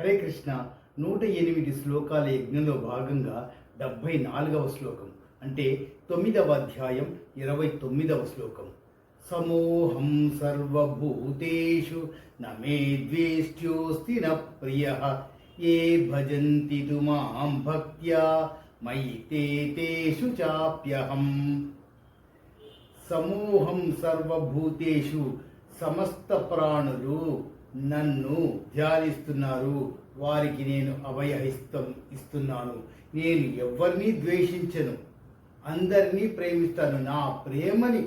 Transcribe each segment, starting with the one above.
హరే కృష్ణ నూట ఎనిమిది శ్లోకాల యజ్ఞంలో భాగంగా డెబ్భై నాలుగవ శ్లోకం అంటే తొమ్మిదవ అధ్యాయం ఇరవై తొమ్మిదవ శ్లోకం. సమూహం సర్వభూతేషు నమే ద్వేష్ట్యోస్తి న ప్రియ ఏ భజంతి మాం భక్త్యా మయి తేషు చాప్యహం. సమూహం సర్వభూతేషు సమస్త ప్రాణులు నన్ను ధ్యానిస్తున్నారు. వారికి నేను అభయహిస్తం ఇస్తున్నాను. నేను ఎవరిని ద్వేషించను. అందరినీ ప్రేమిస్తాను. నా ప్రేమని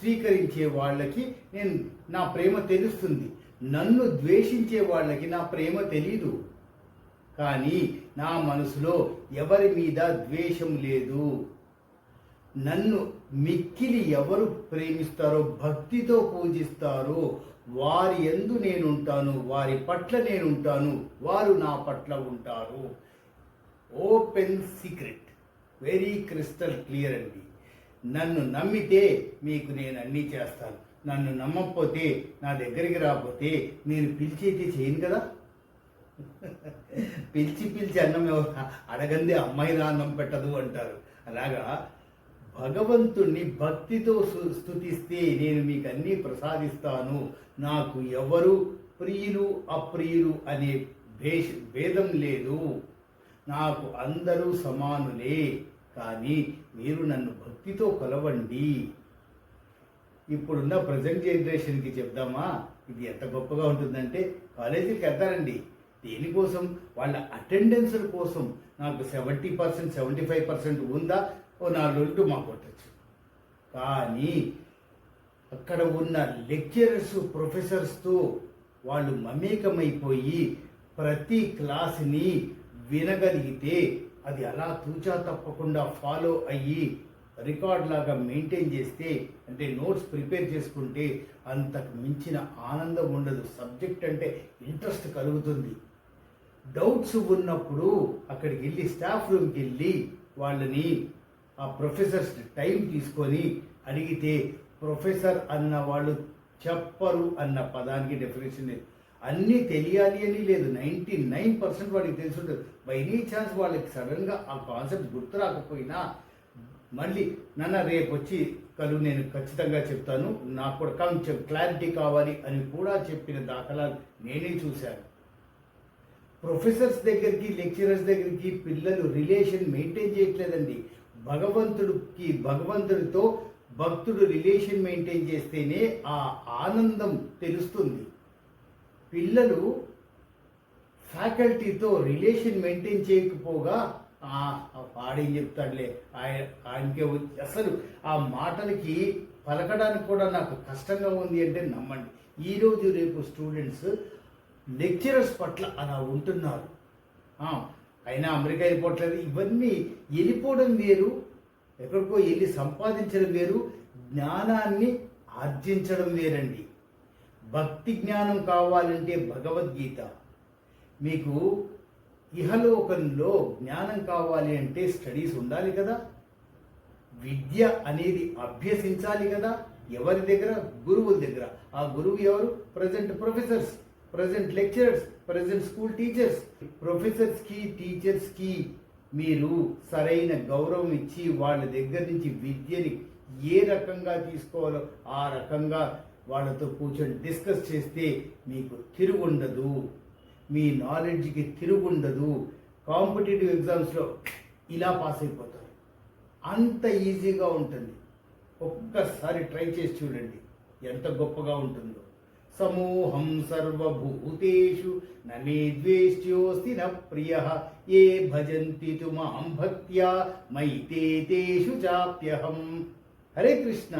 స్వీకరించే వాళ్ళకి నేను నా ప్రేమ తెలుస్తుంది. నన్ను ద్వేషించే వాళ్ళకి నా ప్రేమ తెలీదు. కానీ నా మనసులో ఎవరి మీద ద్వేషం లేదు. నన్ను మిక్కిలి ఎవరు ప్రేమిస్తారో భక్తితో పూజిస్తారో వారి ఎందు నేనుంటాను వారి పట్ల నేనుంటాను వారు నా పట్ల ఉంటారు. Open secret very crystal clear అండి. నన్ను నమ్మితే మీకు నేను అన్నీ చేస్తాను. నన్ను నమ్మకపోతే నా దగ్గరికి రాకపోతే నేను పిలిచేది చేయను కదా? పిలిచి పిలిచి అన్నం ఎవరు అడగంది అమ్మాయి నా అన్నం పెట్టదు అంటారు. అలాగా? భగవంతుణ్ణి భక్తితో సు- స్తుతిస్తే నేను మీకు అన్నీ ప్రసాదిస్తాను. నాకు ఎవరు ప్రియులు అప్రియులు అనే భేష భేదం లేదు. నాకు అందరూ సమానులే. కానీ మీరు నన్ను భక్తితో కొలవండి. ఇప్పుడున్న ప్రజెంట్ జనరేషన్కి చెప్దామా? ఇది ఎంత గొప్పగా ఉంటుందంటే కాలేజీకి వెళ్తారండి దేనికోసం? వాళ్ళ అటెండెన్స్ల కోసం. నాకు seventy percent seventy five percent ఉందా? ఓ నాలుగు రోజులు మాకు కొట్టచ్చు కానీ అక్కడ ఉన్న లెక్చరర్స్ ప్రొఫెసర్స్తో వాళ్ళు మమేకమైపోయి ప్రతి క్లాస్ని వినగలిగితే అది అలా తూచా తప్పకుండా ఫాలో అయ్యి రికార్డ్ లాగా మెయింటైన్ చేస్తే అంటే నోట్స్ ప్రిపేర్ చేసుకుంటే అంతకు మించిన ఆనందం ఉండదు. సబ్జెక్ట్ అంటే ఇంట్రెస్ట్ కలుగుతుంది. డౌట్స్ ఉన్నప్పుడు అక్కడికి వెళ్ళి స్టాఫ్ రూమ్కి వెళ్ళి వాళ్ళని ఆ ప్రొఫెసర్స్ టైం తీసుకొని అడిగితే ప్రొఫెసర్ అన్న వాళ్ళు చెప్పరు అన్న పదానికి డెఫినేషన్ లేదు. అన్నీ తెలియాలి అని లేదు. నైంటీ నైన్ పర్సెంట్ వాళ్ళకి తెలిసి ఉంటుంది బై ఎనీ ఛాన్స్ వాళ్ళకి సడన్గా ఆ కాన్సెప్ట్ గుర్తు రాకపోయినా మళ్ళీ నన్న రేపు వచ్చి కలు నేను ఖచ్చితంగా చెప్తాను. నాకు కూడా కొంచెం క్లారిటీ కావాలి అని కూడా చెప్పిన దాఖలాలు నేనే చూశాను. ప్రొఫెసర్స్ దగ్గరికి లెక్చరర్స్ దగ్గరికి పిల్లలు రిలేషన్ మెయింటైన్ చేయట్లేదండి. భగవంతుడికి భగవంతుడితో భక్తుడు రిలేషన్ మెయింటైన్ చేస్తేనే ఆ ఆనందం తెలుస్తుంది. పిల్లలు ఫ్యాకల్టీతో రిలేషన్ మెయింటైన్ చేయకపోగా ఆడేం చెప్తాడులే ఆయన ఆయనకే అసలు ఆ మాటలకి పలకడానికి కూడా నాకు కష్టంగా ఉంది అంటే నమ్మండి. ఈరోజు రేపు స్టూడెంట్స్ లెక్చరర్స్ పట్ల అలా ఉంటున్నారు. అయినా అమెరికా వెళ్ళిపోవట్లేదు. ఇవన్నీ వెళ్ళిపోవడం వేరు ఎక్కడికో వెళ్ళి సంపాదించడం వేరు జ్ఞానాన్ని ఆర్జించడం వేరండి. భక్తి జ్ఞానం కావాలంటే భగవద్గీత. మీకు ఇహలోకంలో జ్ఞానం కావాలి అంటే స్టడీస్ ఉండాలి కదా. విద్య అనేది అభ్యసించాలి కదా. ఎవరి దగ్గర? గురువుల దగ్గర. ఆ గురువు ఎవరు? Present professors. Present lecturers present school teachers ప్రొఫెసర్స్కి టీచర్స్కి మీరు సరైన గౌరవం ఇచ్చి వాళ్ళ దగ్గర నుంచి విద్యని ఏ రకంగా తీసుకోవాలో ఆ రకంగా వాళ్ళతో కూర్చొని డిస్కస్ చేస్తే మీకు తిరుగుండదు. మీ నాలెడ్జ్కి తిరుగుండదు. కాంపిటేటివ్ ఎగ్జామ్స్లో ఇలా పాస్ అయిపోతారు. అంత ఈజీగా ఉంటుంది. ఒక్కసారి ట్రై చేసి చూడండి. ఎంత గొప్పగా ఉంటుందో. సమూహం సర్వభూతేషు నమే ద్వేష్ట్యోస్తి న ప్రియ ఏ భజంతి తు మాం భక్త్యా మయి తే తేషు చాప్యహం హరే కృష్ణ